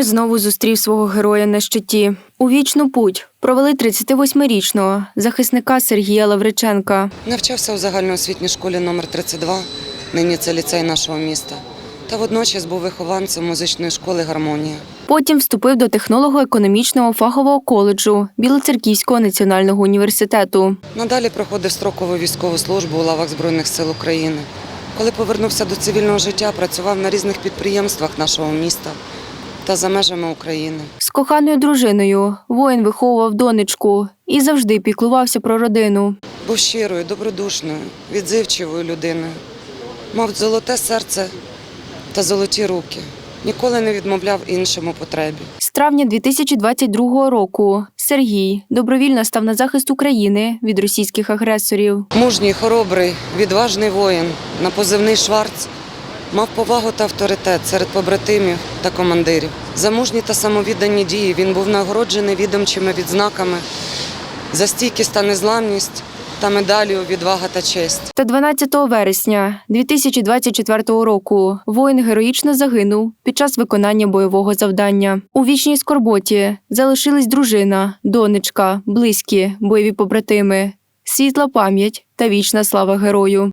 знову зустрів свого героя на щиті. У вічну путь провели 38-річного захисника Сергія Лавриченка. Навчався у загальноосвітній школі номер 32 нині це ліцей нашого міста. Та водночас був вихованцем музичної школи Гармонія. Потім вступив до технолого-економічного фахового коледжу Білоцерківського національного університету. Надалі проходив строкову військову службу у лавах Збройних сил України. Коли повернувся до цивільного життя, працював на різних підприємствах нашого міста та за межами України. З коханою дружиною воїн виховував донечку і завжди піклувався про родину. Був щирою, добродушною, відзивчивою людиною. Мав золоте серце та золоті руки. Ніколи не відмовляв іншим у потребі. З травня 2022 року Сергій добровільно став на захист України від російських агресорів. Мужній, хоробрий, відважний воїн на позивний Шварц мав повагу та авторитет серед побратимів та командирів. За мужні та самовіддані дії він був нагороджений відомчими відзнаками за стійкість та незламність та медаллю відвага та честь. Та 12 вересня 2024 року воїн героїчно загинув під час виконання бойового завдання. У вічній скорботі залишились дружина, донечка, близькі, бойові побратими, світла пам'ять та вічна слава герою.